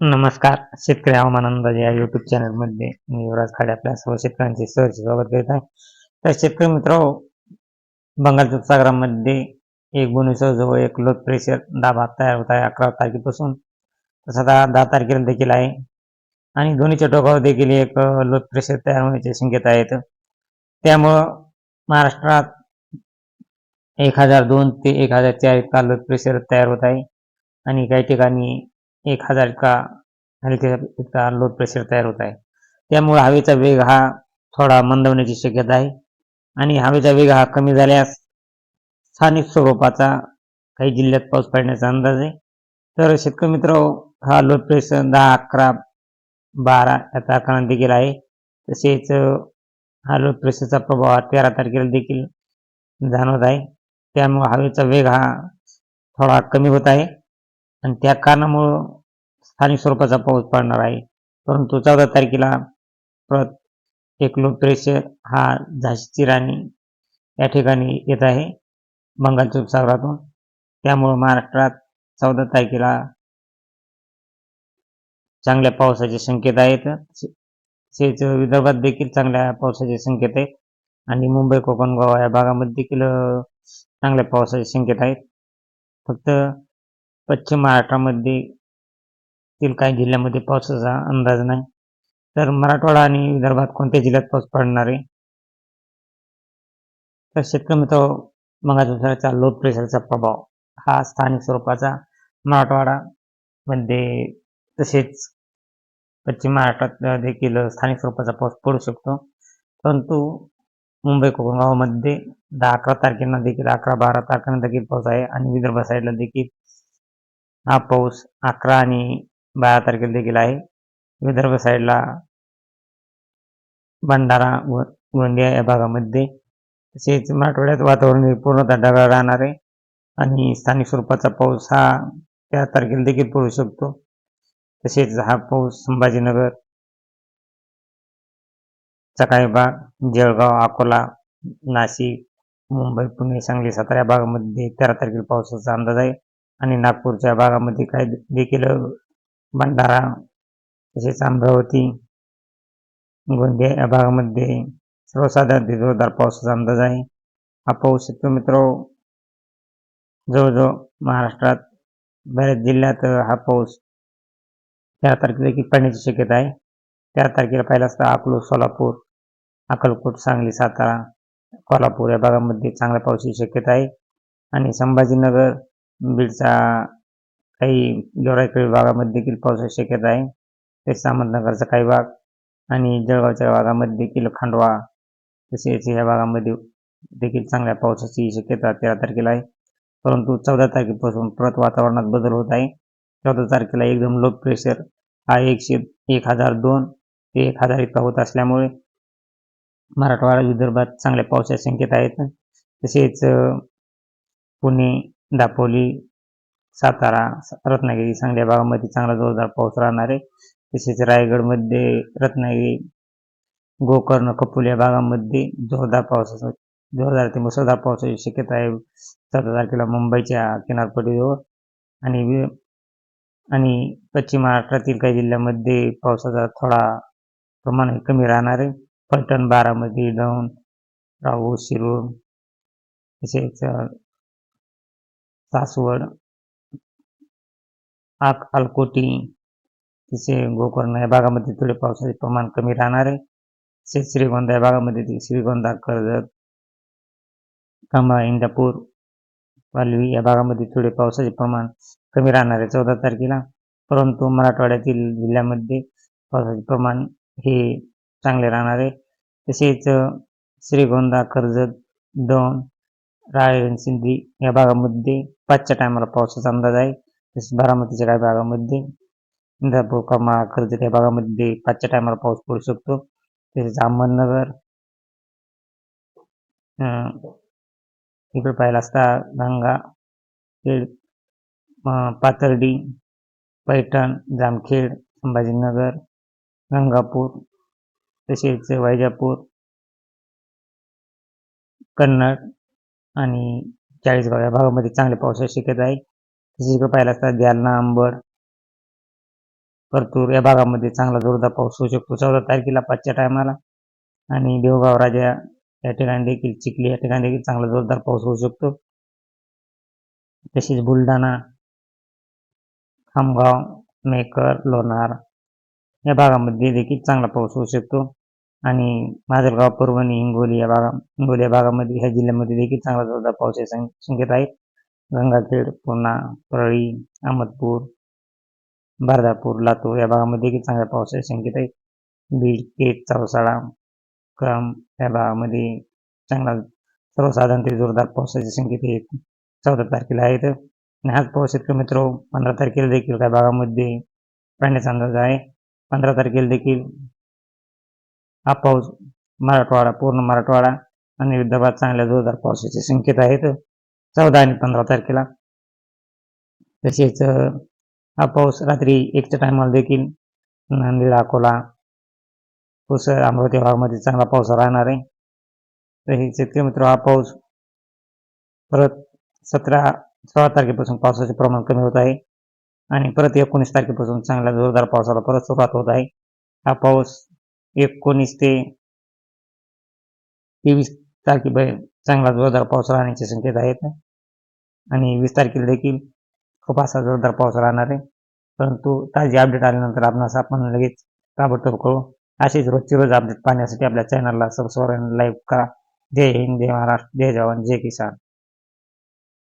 नमस्कार. शेतकरी हवामान अंदाज या युट्यूब चॅनलमध्ये मी युवराज खाडे आपल्या सर्व शेतकऱ्यांचे सहर्ष स्वागत करीत आहे. तर शेतकरी मित्र हो, बंगालच्या उपसागरामध्ये एक गुन्हेसह जवळ एक लो प्रेशर दाबा तयार होत आहे अकरा तारखेपासून. तसा आता दहा तारखेला देखील आहे. आणि दोन्हीच्या टोकावर देखील एक लो प्रेशर तयार होण्याची शक्यता आहेत. त्यामुळं महाराष्ट्रात एक हजार दोन ते एक हजार चार इतका लो प्रेशर तयार होत आहे. आणि काही ठिकाणी एक हजार इतका हलक्या इतका लो प्रेशर तयार होत आहे. त्यामुळे हवेचा वेग हा थोडा मंदवण्याची शक्यता आहे. आणि हवेचा वेग हा कमी झाल्यास स्थानिक स्वरूपाचा काही जिल्ह्यात पाऊस पडण्याचा अंदाज आहे. तर शेतकरी मित्र हा लो प्रेशर दहा अकरा बारा याचा तारखांना देखील आहे. तसेच हा लो प्रेशरचा प्रभाव हा तेरा तारखेला देखील जाणवत आहे. त्यामुळे हवेचा वेग हा थोडा कमी होत आहे. आणि त्या कारणामुळं स्थानिक स्वरूपाचा पाऊस पडणार आहे. परंतु चौदा तारखेला परत एक लो प्रेशर हा झाशीची राणी या ठिकाणी येत आहे बंगालच्या उपसागरातून. त्यामुळं महाराष्ट्रात चौदा तारखेला चांगल्या पावसाचे संकेत आहेत. तसेच विदर्भात देखील चांगल्या पावसाचे संकेत आहेत. आणि मुंबई कोकण गोवा या भागामध्ये देखील चांगल्या पावसाचे संकेत आहेत. फक्त पश्चिम महाराष्ट्रामध्ये तील काही जिल्ह्यामध्ये पावसाचा अंदाज नाही. तर मराठवाडा आणि विदर्भात कोणत्या जिल्ह्यात पाऊस पडणार आहे? तर शेतकरी मित्र मगाच्या लो प्रेशरचा प्रभाव हा स्थानिक स्वरूपाचा मराठवाडा मध्ये तसेच पश्चिम महाराष्ट्रात देखील स्थानिक स्वरूपाचा पाऊस पडू शकतो. परंतु मुंबई कोकणगावमध्ये दहा अकरा तारखेला देखील अकरा बारा तारखेला देखील पाऊस आहे आणि विदर्भ साईडला देखील हा पाऊस अकरा आणि बारा तारखेला देखील आहे. विदर्भ साईडला भंडारा व गोंदिया या भागामध्ये तसेच मराठवाड्यात वातावरण पूर्णतः ढगाळ राहणार आहे आणि स्थानिक स्वरूपाचा पाऊस हा त्या तारखेला देखील पडू शकतो. तसेच हा पाऊस संभाजीनगर सकाळी भाग जळगाव अकोला नाशिक मुंबई पुणे सांगली सातारा या भागामध्ये तेरा तारखेला पावसाचा अंदाज आहे. आणि नागपूरच्या भागामध्ये काही देखील भंडारा तसेच अमरावती गोंदिया या भागामध्ये सर्वसाधारण ते जोरदार पावसाचा अंदाज आहे. हा पाऊस शेतकरी मित्र जवळजवळ महाराष्ट्रात बऱ्याच जिल्ह्यात हा पाऊस तेरा तारखेला देखील पडण्याची शक्यता आहे. तेरा तारखेला पाहिला असता अकलूज सोलापूर अक्कलकोट सांगली सातारा कोल्हापूर या भागामध्ये चांगल्या पावसाची शक्यता आहे. आणि संभाजीनगर बीडचा काही गेवराईकडे भागामध्ये देखील पावसाची शक्यता आहे. तसेच अहमदनगरचा काही भाग आणि जळगावच्या भागामध्ये देखील खांडवा तसेच या भागामध्ये देखील चांगल्या पावसाची शक्यता तेरा तारखेला आहे. परंतु चौदा तारखेपासून परत वातावरणात बदल होत आहे. चौदा तारखेला एकदम लो प्रेशर हा एकशे एक हजार दोन ते एक हजार इतका होत असल्यामुळे मराठवाडा विदर्भात चांगल्या पावसाच्या संकेत आहेत. तसेच पुणे दापोली सातारा रत्नागिरी सांगली भागामध्ये चांगला जोरदार पाऊस राहणार आहे. तसेच रायगडमध्ये रत्नागिरी गोकर्ण कपूल या भागामध्ये जोरदार पावसाचा जोरदार ते मुसळधार पावसाची शक्यता आहे. चौदा तारखेला मुंबईच्या किनारपट्टीजवळ आणि आणि पश्चिम महाराष्ट्रातील काही जिल्ह्यामध्ये पावसाचा थोडा प्रमाण कमी राहणार आहे. फलटण बारामती दौंड राहू शिरूर तसेच सासवड आक अलकोटी तिचे गोकर्ण या भागामध्ये थोडे पावसाचे प्रमाण कमी राहणार आहे. तसेच श्रीगोंदा या भागामध्ये श्रीगोंदा कर्जत कांबा इंदापूर पालवी या भागामध्ये थोडे पावसाचे प्रमाण कमी राहणार आहे चौदा तारखेला. परंतु मराठवाड्यातील जिल्ह्यामध्ये पावसाचे प्रमाण हे चांगले राहणार आहे. तसेच श्रीगोंदा कर्जत दौंड रायगड सिंधी या भागामध्ये पाचच्या टायमाला पावसाचा अंदाज आहे. तसेच बारामतीच्या काही भागामध्ये इंदापूर कमा कर्जत या भागामध्ये पाचच्या टायमाला पाऊस पडू शकतो. तसेच अहमदनगर इकडे पाहिला असता गंगा खेड पाथर्डी पैठण जामखेड संभाजीनगर गंगापूर तसेच वैजापूर कन्नड आणि चाळीसगाव या भागामध्ये चांगल्या पावसाची शक्यता आहे. तसेच इकडे पाहिला असता जालना अंबड परतूर या भागामध्ये चांगला जोरदार पाऊस होऊ शकतो. चौदा तारखेला पाचच्या टायमाला आणि देवगाव राजा या ठिकाणी देखील चिखली या ठिकाणी देखील चांगला जोरदार पाऊस होऊ शकतो. तसेच बुलढाणा खामगाव मेकर लोणार या भागामध्ये देखील चांगला पाऊस होऊ शकतो. आणि माजलगाव परभणी हिंगोली या भागा हिंगोली या भागामध्ये ह्या जिल्ह्यामध्ये देखील चांगला जोरदार पावसाचे सं- संकेत आहेत. गंगाखेड पूर्णा परळी अहमदपूर बारदापूर लातूर या भागामध्ये देखील चांगल्या पावसाचे संकेत आहेत. बीड केट चौसाळा क्रम या भागामध्ये चांगला सर्वसाधारण ते जोरदार पावसाचे संकेत आहेत चौदा तारखेला आहेत. आणि हाच पाऊस शेतकरी मित्र पंधरा तारखेला देखील त्या भागामध्ये पाण्याचा अंदाज आहे. पंधरा तारखेला देखील हा पाऊस मराठवाडा पूर्ण मराठवाडा आणि विदर्भात चांगल्या जोरदार पावसाचे संकेत आहेत. चौदा आणि पंधरा तारखेला. तसेच हा पाऊस रात्री एकच्या टायमाला देखील नांदेड अकोला पुसर अमरावती भागामध्ये चांगला पाऊस राहणार आहे. तसेच शेतकरी मित्र हा पाऊस परत सतरा सोळा तारखेपासून पावसाचे प्रमाण कमी होत आहे. आणि परत एकोणीस तारखेपासून चांगल्या जोरदार पावसाला परत सुरुवात होत आहे. हा पाऊस एकोणीस ते तेवीस तारखेपर्यंत चांगला जोरदार पाऊस राहण्याचे संकेत आहेत. आणि वीस तारखेला देखील खूप असा जोरदार पाऊस राहणार आहे. परंतु ताजी अपडेट आल्यानंतर आपणास आपण लगेच ताबडतोब करू. असेच रोजचे रोज अपडेट पाहण्यासाठी आपल्या चॅनलला सबस्क्राईब लाईक करा. जय हिंद जय महाराष्ट्र जय जवान जय किसान.